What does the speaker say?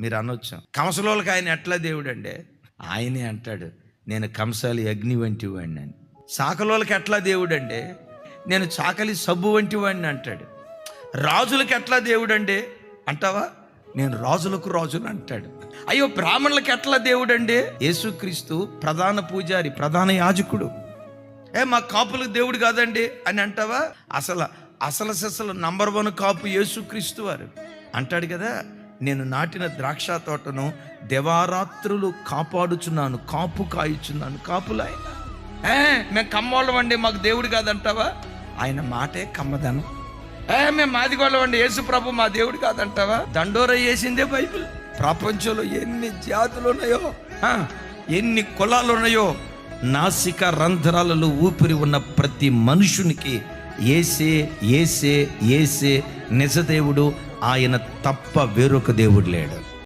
మీరు అనొచ్చు కంసలోళ్ళకి ఆయన ఎట్లా దేవుడు అండి ఆయనే అంటాడు నేను కంసాలి అగ్ని వంటి వాడిని అని. సాకలోలకి ఎట్లా దేవుడు అండి నేను చాకలి సబ్బు వంటి వాడిని అంటాడు. రాజులకి ఎట్లా దేవుడు అండి అంటావా? నేను రాజులకు రాజును అంటాడు. అయ్యో బ్రాహ్మణులకి ఎట్లా దేవుడు అండి యేసుక్రీస్తు ప్రధాన పూజారి ప్రధాన యాజకుడు. ఏ మా కాపులకు దేవుడు కాదండి అని అంటావా? అసలు అసలు అసలు నంబర్ వన్ కాపు యేసుక్రీస్తు వారు. అంటాడు కదా నేను నాటిన ద్రాక్ష తోటను దేవారాత్రులు కాపాడుచున్నాను కాపు కాయుచున్నాను కాపులాయ ఏ మేము కమ్మోళ్ళం అండి మాకు దేవుడు కాదంటావా? ఆయన మాటే కమ్మదనం. ఏ మేము మాదిగోళ్ళం అండి యేసు ప్రభు మా దేవుడు కాదంటావా? దండోర వేసిందే బైబిల్. ప్రపంచంలో ఎన్ని జాతులు ఉన్నాయో ఎన్ని కులాలు ఉన్నాయో నాసిక రంధ్రాలలో ఊపిరి ఉన్న ప్రతి మనుషునికి ఏసే ఏసే ఏసే నిజదేవుడు ఆయన తప్ప వేరొక దేవుడు లేడు.